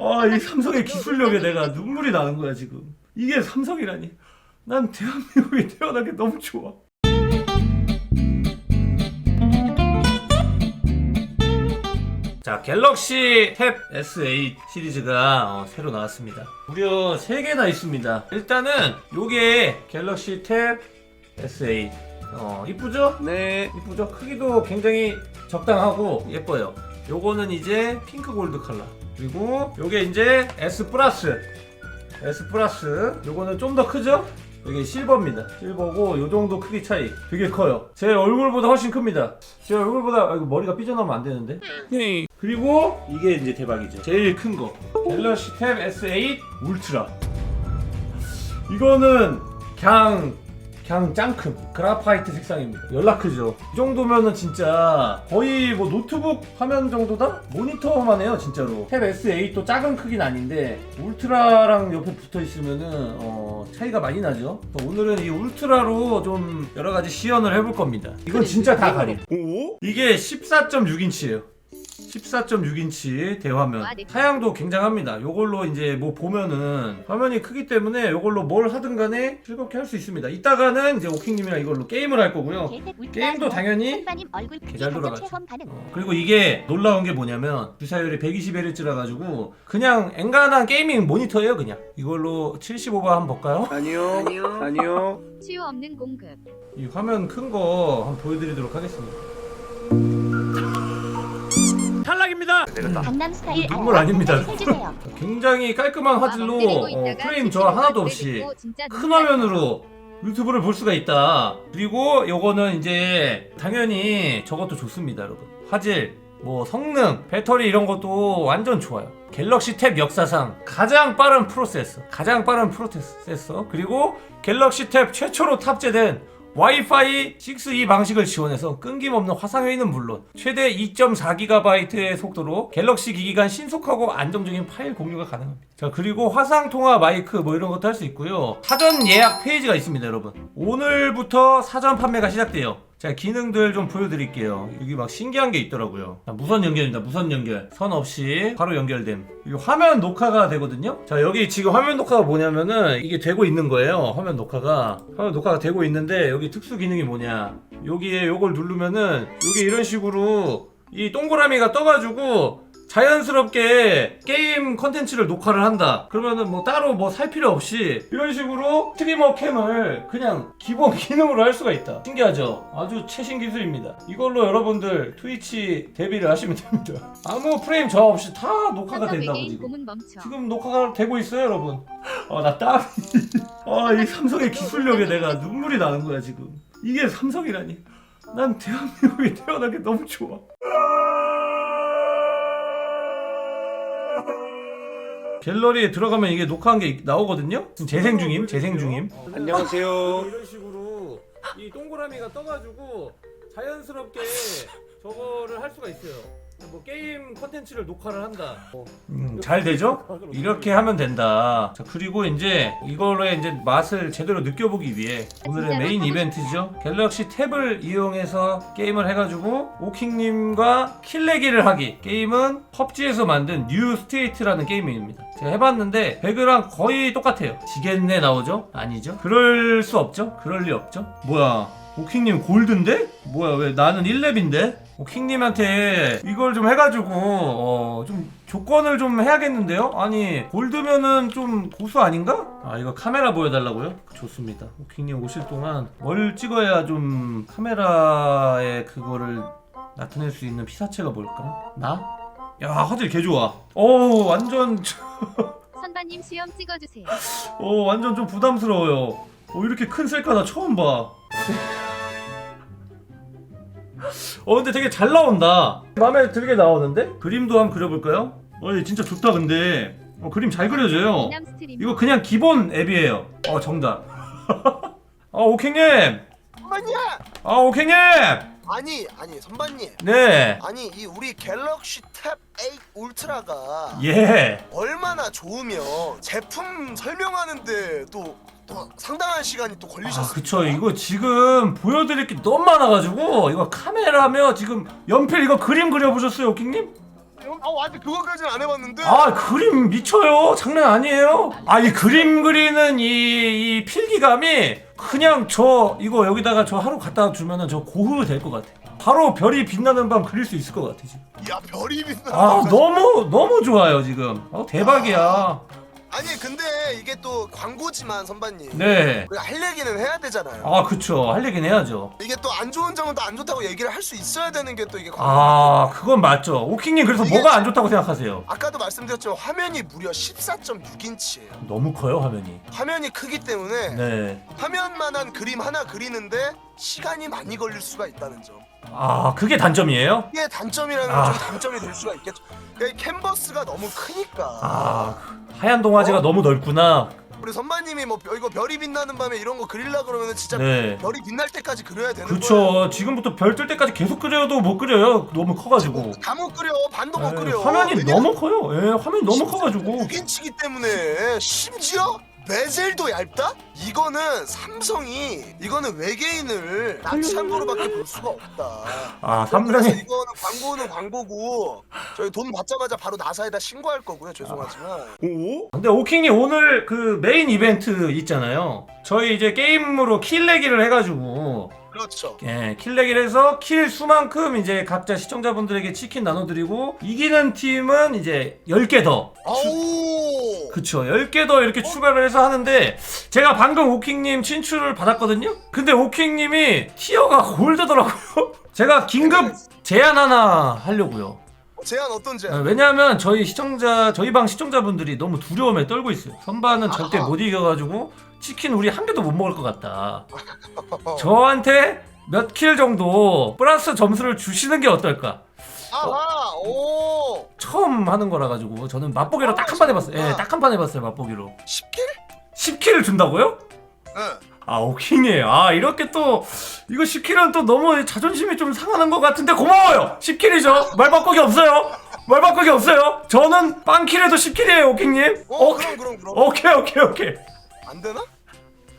아, 이 삼성의 기술력에 내가 눈물이 나는 거야, 지금. 이게 삼성이라니. 난 대한민국에 태어난 게 너무 좋아. 자, 갤럭시 탭 S8 시리즈가 어, 새로 나왔습니다. 무려 3개나 있습니다. 일단은 요게 갤럭시 탭 S8. 어, 이쁘죠? 네. 이쁘죠? 크기도 굉장히 적당하고 예뻐요. 요거는 이제 핑크 골드 컬러. 그리고 요게 이제 S 플러스. S 플러스. 요거는 좀 더 크죠? 이게 실버입니다. 실버고 요 정도 크기 차이 되게 커요. 제 얼굴보다 훨씬 큽니다. 제 얼굴보다 아, 이거 머리가 삐져나오면 안 되는데. 네. 그리고 이게 이제 대박이죠. 제일 큰 거. 갤럭시 탭 S8 울트라. 이거는 그냥 그냥 짱큼 그라파이트 색상입니다. 연락 크죠. 이 정도면은 진짜 거의 뭐 노트북 화면 정도다? 모니터만 해요, 진짜로. 탭 S8도 작은 크긴 아닌데 울트라랑 옆에 붙어 있으면은 어, 차이가 많이 나죠. 오늘은 이 울트라로 좀 여러 가지 시연을 해볼 겁니다. 이건 진짜 다 가림. 오? 이게 14.6인치예요. 14.6인치 대화면 사양도 굉장합니다. 요걸로 이제 뭐 보면은 화면이 크기 때문에 요걸로 뭘 하든 간에 즐겁게 할 수 있습니다. 이따가는 이제 오킹님이랑 이걸로 게임을 할 거고요. 게임도 당연히 개잘 돌아가죠. 어, 그리고 이게 놀라운 게 뭐냐면 주사율이 120Hz라 가지고 그냥 엔간한 게이밍 모니터예요, 그냥. 이걸로 75바 한번 볼까요? 아니요. 아니요. 아니요. 치유 없는 공급. 이 화면 큰 거 한번 보여드리도록 하겠습니다. 탈락입니다. 강남 스타일 눈물 아닙니다. 해주세요. 굉장히 깔끔한 화질로 어, 프레임 저하 하나도 없이 큰 화면으로 유튜브를 볼 수가 있다. 그리고 요거는 이제 당연히 저것도 좋습니다, 여러분. 화질, 뭐 성능, 배터리 이런 것도 완전 좋아요. 갤럭시 탭 역사상 가장 빠른 프로세서, 가장 빠른 프로세서, 그리고 갤럭시 탭 최초로 탑재된 와이파이 6E 방식을 지원해서 끊김없는 화상회의는 물론 최대 2.4GB의 속도로 갤럭시 기기 간 신속하고 안정적인 파일 공유가 가능합니다. 자 그리고 화상 통화 마이크 뭐 이런 것도 할 수 있고요. 사전 예약 페이지가 있습니다, 여러분. 오늘부터 사전 판매가 시작돼요. 자 기능들 좀 보여드릴게요. 여기 막 신기한 게 있더라고요. 자, 무선 연결입니다. 무선 연결. 선 없이 바로 연결됨. 이 화면 녹화가 되거든요. 자 여기 지금 화면 녹화가 뭐냐면은 이게 되고 있는 거예요. 화면 녹화가 화면 녹화가 되고 있는데 여기 특수 기능이 뭐냐? 여기에 요걸 누르면은 여기 이런 식으로 이 동그라미가 떠가지고 자연스럽게 게임 컨텐츠를 녹화를 한다. 그러면은 뭐 따로 뭐 살 필요 없이 이런 식으로 스트리머 캠을 그냥 기본 기능으로 할 수가 있다. 신기하죠? 아주 최신 기술입니다. 이걸로 여러분들 트위치 데뷔를 하시면 됩니다. 아무 프레임 저하 없이 다 녹화가 된다고 지금. 지금 녹화가 되고 있어요, 여러분. 아, 나 땀이. 아, 이 삼성의 기술력에 내가 눈물이 나는 거야, 지금. 이게 삼성이라니. 난 대한민국에 태어난 게 너무 좋아. 갤러리에 들어가면 이게 녹화한 게 나오거든요? 지금 재생 중임, 재생 중임. 안녕하세요. 이런 식으로 이 동그라미가 떠가지고 자연스럽게 저거를 할 수가 있어요. 뭐 게임 컨텐츠를 녹화를 한다. 음, 잘 되죠? 이렇게 하면 된다. 자, 그리고 이제 이거의 이제 맛을 제대로 느껴보기 위해 오늘의 메인 이벤트죠. 갤럭시 탭을 이용해서 게임을 해가지고 오킹님과 킬레기를 하기. 게임은 펍지에서 만든 뉴 스테이트라는 게임입니다. 제가 해봤는데 배그랑 거의 똑같아요. 지겠네 나오죠? 아니죠? 그럴 수 없죠? 그럴 리 없죠? 뭐야? 오킹님 골드인데? 뭐야 왜 나는 1렙인데? 오킹님한테 이걸 좀 해가지고 어, 좀 조건을 좀 해야겠는데요? 아니 골드면은 좀 고수 아닌가? 아 이거 카메라 보여달라고요? 좋습니다 오킹님 오실 동안 뭘 찍어야 좀 카메라에 그거를 나타낼 수 있는 피사체가 뭘까? 나? 야 화질 개 좋아 오 완전 선반님 수염 찍어주세요. 오 완전 좀 부담스러워요. 오 이렇게 큰 셀카 나 처음 봐. 어 근데 되게 잘 나온다. 마음에 들게 나오는데? 그림도 한번 그려볼까요? 어 이거 진짜 좋다 근데. 어 그림 잘 그려져요. 이거 그냥 기본 앱이에요. 어 정답. 아 오킹님. 선반님! 아 오킹님. 아니 아니 선반님 네. 아니 이 우리 갤럭시 탭 8 울트라가 예. 얼마나 좋으면 제품 설명하는데 또, 또 상당한 시간이 또아 걸리셨어요 그쵸. 이거 지금 보여드릴 게 너무 많아가지고 이거 카메라며 지금 연필 이거 그림 그려보셨어요 오킹님? 아 완전 그거까지는 안 해봤는데. 아 그림 미쳐요? 장난 아니에요? 아 이 그림 그리는 이, 이 필기감이 그냥 저 이거 여기다가 저 하루 갖다 주면은 저 고흐 될것 같아. 바로 별이 빛나는 밤 그릴 수 있을 것 같아 지금. 야 별이 빛나. 아 너무 너무 좋아요 지금. 어, 대박이야 아니 근데 이게 또 광고지만 선반님. 네 우리가 할 얘기는 해야 되잖아요. 아 그쵸 할 얘기는 해야죠 이게 또 안 좋은 점은 또 안 좋다고 얘기를 할 수 있어야 되는 게 또 이게 광고. 아 그건 맞죠 오킹님 그래서 이게- 뭐가 안 좋다고 생각하세요 아까도 말씀드렸지만 화면이 무려 14.6인치예요. 너무 커요 화면이 화면이 크기 때문에 네 화면만한 그림 하나 그리는데 시간이 많이 걸릴 수가 있다는 점. 아 그게 단점이에요? 이게 단점이라면 아. 좀 단점이 될 수가 있겠죠. 그러니까 이 캔버스가 너무 크니까. 아 하얀 동아지가 너무 넓구나 우리 선배님이 뭐 별- 이거 별이 빛나는 밤에 이런 거 그리려 그러면은 진짜 네 별이 빛날 때까지 그려야 되는 거예요. 그쵸 지금부터 별 뜰 때까지 계속 그려도 못 그려요 너무 커가지고 다못 그려 반도 못 에, 그려. 화면이 너무 커요 예 화면이 너무 커가지고 6인치기 때문에 심지어 베젤도 얇다? 이거는 삼성이 이거는 외계인을 낙창고로밖에 볼 수가 없다. 아 그래서 삼성이 이거는 광고는 광고고 저희 돈 받자마자 바로 나사에다 신고할 거고요. 죄송하지만. 오? 근데 오킹님 오늘 그 메인 이벤트 있잖아요 저희 이제 게임으로 킬 내기를 해가지고 그렇죠. 예, 킬 내기를 해서 킬 수만큼 이제 각자 시청자분들에게 치킨 나눠드리고 이기는 팀은 이제 10개 더. 아우. 그쵸 10개 더 이렇게 추가를 해서 하는데 제가 방금 오킹님 친추를 받았거든요? 근데 오킹님이 티어가 골드더라고요. 제가 긴급 제안 하나 하려고요 제안 어떤 어, 제안? 왜냐하면 저희 시청자 저희 방 시청자분들이 너무 두려움에 떨고 있어요 선반은 절대 아하. 못 이겨가지고 치킨 우리 한 개도 못 먹을 것 같다 저한테 몇 킬 정도 플러스 점수를 주시는 게 어떨까 아하. 오. 처음 하는 거라 가지고 저는 맛보기로 아, 딱한 판 해봤어요? 예, 딱 한 판 해봤어요 맛보기로 10킬? 10킬을 준다고요? 응. 아 오킹이에요 아 이렇게 또 이거 10킬은 또 너무 자존심이 좀 상하는 것 같은데 고마워요 10킬이죠 말 바꾸기 없어요 말 바꾸기 없어요 저는 빵킬에도 10킬이에요 오킹님 어, 오, 그럼 그럼 그럼. 오케이 오케이 오케이 안 되나?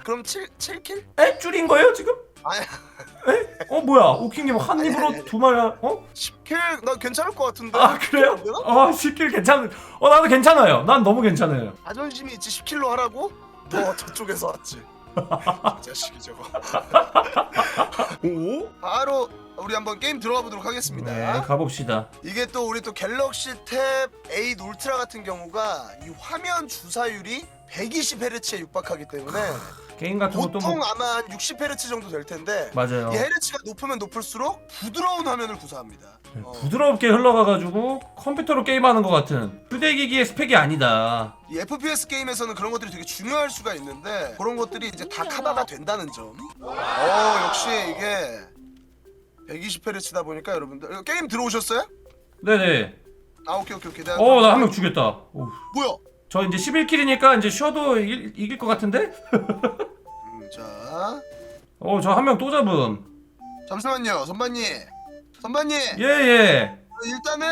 그럼 7 7킬? 에? 줄인 거예요 지금? 아니, 에? 어 뭐야 오킹님 한 입으로. 두 마리 어? 10킬 나 괜찮을 것 같은데. 아 그래요? 안 되나? 어 10킬 괜찮 어 나도 괜찮아요 난 너무 괜찮아요 자존심이 있지 10킬로 하라고? 너 저쪽에서 왔지. 이 자식이 저거. 오? 바로 우리 한번 게임 들어가 보도록 하겠습니다. 네 가봅시다 이게 또 우리 또 갤럭시 탭8 울트라 같은 경우가 이 화면 주사율이 120Hz에 육박하기 때문에 게임 같은 것도 보통 뭐 아마 한 60Hz 정도 될 텐데 맞아요 이 헤르츠가 높으면 높을수록 부드러운 화면을 구사합니다. 네, 어. 부드럽게 흘러가가지고 컴퓨터로 게임하는 것 같은 휴대기기의 스펙이 아니다. 이 FPS 게임에서는 그런 것들이 되게 중요할 수가 있는데 그런 것들이 이제 다 커버가 된다는 점. 어 역시 이게 120Hz다 보니까 여러분들 이거 게임 들어오셨어요? 네네. 아 오케이 오케이 오케이. 내가 어, 나 한 명 죽였다. 오. 뭐야? 저 이제 11킬이니까 이제 쉬어도 이길, 이길 것 같은데? 음, 자 어, 저 한 명 또 잡음. 잠시만요 선반님. 선반님 예, 예. 일단은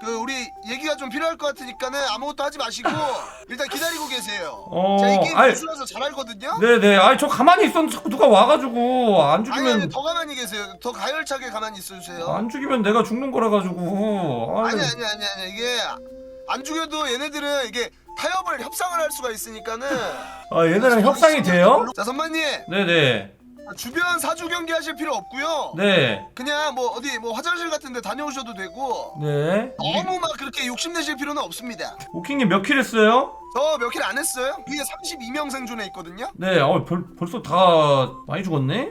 그 우리 얘기가 좀 필요할 것 같으니까는 아무것도 하지 마시고 일단 기다리고 계세요. 어, 제가 이 게임 아이. 무술라서 잘 알거든요. 네네. 아니, 저 가만히 있었는데 자꾸 누가 와가지고 안 아니 죽이면, 아니 더 가만히 계세요. 더 가열차게 가만히 있어주세요. 안 죽이면 내가 죽는 거라 가지고. 아니 아니 아니 아니 이게 안 죽여도 얘네들은 이게 타협을 협상을 할 수가 있으니까는 아, 얘네랑 협상이 돼요? 자 선배님 네네. 주변 사주 경기 하실 필요 없고요 네. 그냥 뭐 어디 뭐 화장실 같은 데 다녀오셔도 되고 네. 너무 막 그렇게 욕심내실 필요는 없습니다 오킹님 몇 킬 했어요? 저 몇 킬 안 했어요? 위에 32명 생존에 있거든요 네. 어, 벌, 벌써 다 많이 죽었네?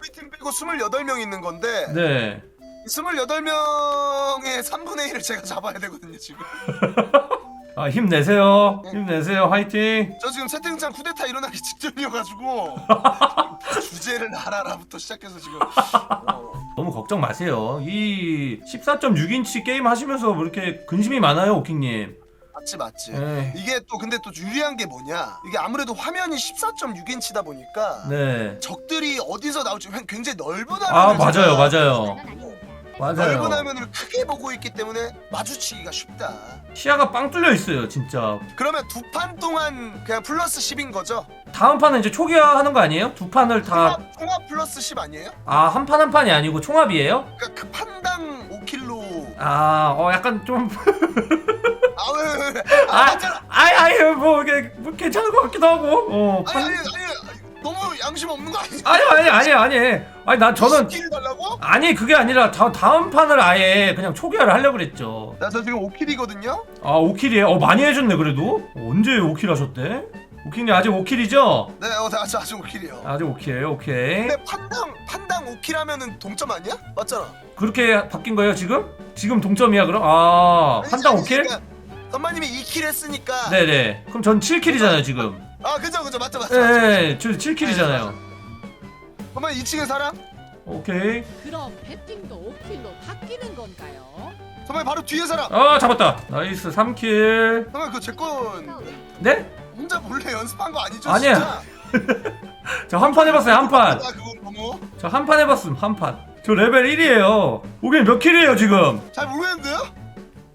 우리 팀 빼고 28명 있는 건데 네. 이 28명의 3분의 1을 제가 잡아야 되거든요 지금. 아 힘내세요. 힘내세요. 화이팅! 저 지금 채팅창 쿠데타 일어나기 직전이어가지고 주제를 알아라부터 시작해서 지금. 어. 너무 걱정 마세요. 이 14.6인치 게임 하시면서 뭐 이렇게 근심이 많아요 오킹님? 맞지 맞지. 네. 이게 또 근데 또 유리한 게 뭐냐? 이게 아무래도 화면이 14.6인치다 보니까 네. 적들이 어디서 나올지 굉장히 넓은 화면을 아 맞아요. 제가 맞아요 넓은 화면을 크게 보고 있기 때문에 마주치기가 쉽다 시야가 빵 뚫려 있어요 진짜 그러면 두 판 동안 그냥 플러스 10인 거죠? 다음 판은 이제 초기화 하는 거 아니에요? 두 판을 다 통합, 통합 플러스 10 아니에요? 아 한 판 한 판이 아니고 총합이에요? 그러니까 그 판당 5킬로 아, 어, 약간 좀, 아왜 왜? 아, 아 맞잖아 아이, 아이, 뭐, 이게, 뭐, 괜찮은 것 같기도 하고, 어, 아니 판, 아니 아니 너무 양심 없는 거 아니야? 아니, 아니, 아니, 아니, 아니, 난 저는, 스킬 달라고? 아니, 그게 아니라, 다, 다음 판을 아예 그냥 초기화를 하려고 그랬죠. 나 저 지금 5킬이거든요. 아, 5킬이에요? 어, 많이 해줬네, 그래도. 어, 언제 5킬 하셨대? 5킬이 아직 5킬이죠? 네, 어, 아직 아직 5킬이요. 아직 5킬, 오케이. 근데 판당 판당 5킬 하면은 동점 아니야? 맞잖아. 그렇게 바뀐 거예요, 지금? 지금 동점이야, 그럼? 아, 판당 5킬? 그러니까 선배님이 2킬 했으니까. 네네. 그럼 전 7킬이잖아요, 지금. 아 그죠 그죠 맞죠 맞죠. 맞죠. 네, 저 7킬이잖아요. 선배님 2층에 사람? 오케이. 그럼 배팅도 5킬로 바뀌는 건가요? 선배님 바로 뒤에 사람. 아, 잡았다. 나이스, 3킬. 선배님 그거 제건 네? 혼자 몰래 연습한 거 아니죠? 아니야. 진짜? 저 한 판 해봤어요, 한 판. 나 그거 너무 저 한 판 해봤음, 한 판. 저 레벨 1이에요. 오케이, 몇 킬이에요, 지금? 잘 모르겠는데요?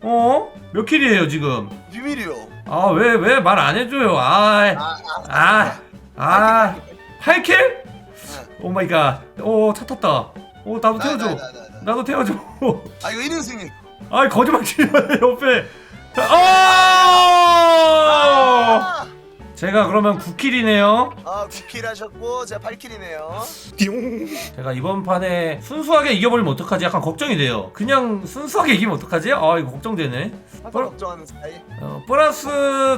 어? 몇 킬이에요, 지금? 비밀이요. 아, 왜, 왜 말 안 해줘요? 아, 아, 아, 아. 8킬? 오 마이 갓. 오, 차 탔다. 오, 나도 나, 태워줘. 나, 나, 나, 나. 나도 태워줘. 아 이거 1인승이. 아이 거짓말 치지 마요 옆에 아! 아, 제가 그러면 9킬이네요 아 9킬 하셨고 제가 8킬이네요. 제가 이번 판에 순수하게 이겨버리면 어떡하지 약간 걱정이 돼요 그냥 순수하게 이기면 어떡하지? 아 이거 걱정되네 항상 걱정하는 사이. 어, 플러스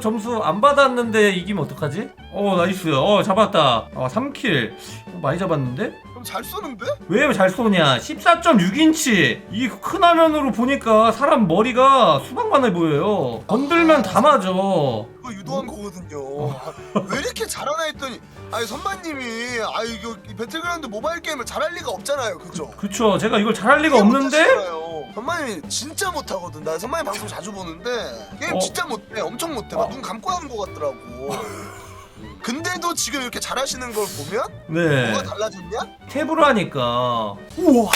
점수 안 받았는데 이기면 어떡하지? 어 나이스 어 잡았다 아 3킬 어, 많이 잡았는데? 그럼 잘 쏘는데? 왜 잘 쏘냐 14.6인치 이 큰 화면으로 보니까 사람 머리가 수박만해 보여요 건들면 다 맞아 그거 유도한 거거든요. 왜 이렇게 잘하나 했더니 아니 선배님이 아 이거 이 배틀그라운드 모바일 게임을 잘할 리가 없잖아요, 그죠? 그쵸 제가 이걸 잘할 리가 없는데 선배님이 진짜 못하거든. 나 선배님 방송 자주 보는데 게임 어. 진짜 못해. 엄청 못해. 막 눈 감고 하는 거 같더라고. 근데도 지금 이렇게 잘하시는 걸 보면 네. 뭐가 달라졌냐? 탭으로 하니까. 우와.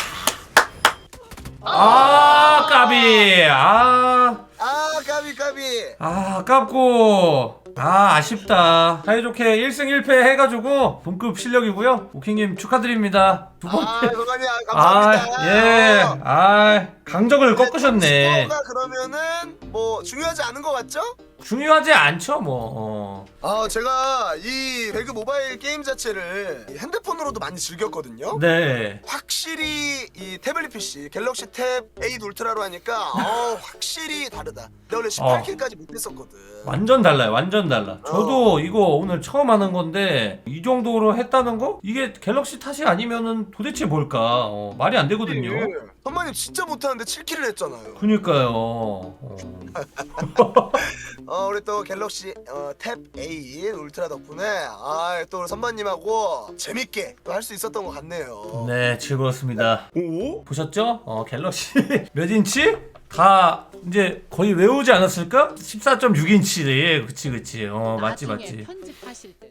아! 까비. 아, 아 까비 까비. 아 아깝고. 아 아쉽다. 사이좋게 1승 1패 해가지고 동급 실력이고요. 오킹님 축하드립니다. 두아 번째. 선배님 감사합니다. 아예아 강적을 꺾으셨네. 스코어가 그러면은 뭐 중요하지 않은 것 같죠? 중요하지 않죠 뭐 어. 아 제가 이 배그 모바일 게임 자체를 이 핸드폰으로도 많이 즐겼거든요. 네 확실히 이 태블릿 PC 갤럭시 탭8 울트라로 하니까 어 확실히 다르다. 내가 원래 18킬까지 못했었거든. 완전 달라요 완전 달라 저도 이거 오늘 처음 하는 건데 이 정도로 했다는 거 이게 갤럭시 탓이 아니면은 도대체 뭘까 어, 말이 안 되거든요 예. 선배님 진짜 못하는데 7킬을 했잖아요. 그니까요 어. 어 우리 또 갤럭시 어, 탭8 울트라 덕분에 아 또 우리 선배님하고 재밌게 또 할 수 있었던 것 같네요. 네 즐거웠습니다 보셨죠? 어 갤럭시 몇 인치? 다 이제 거의 외우지 않았을까? 14.6인치래 그치 그치 어 맞지 나중에 맞지 편집하실 때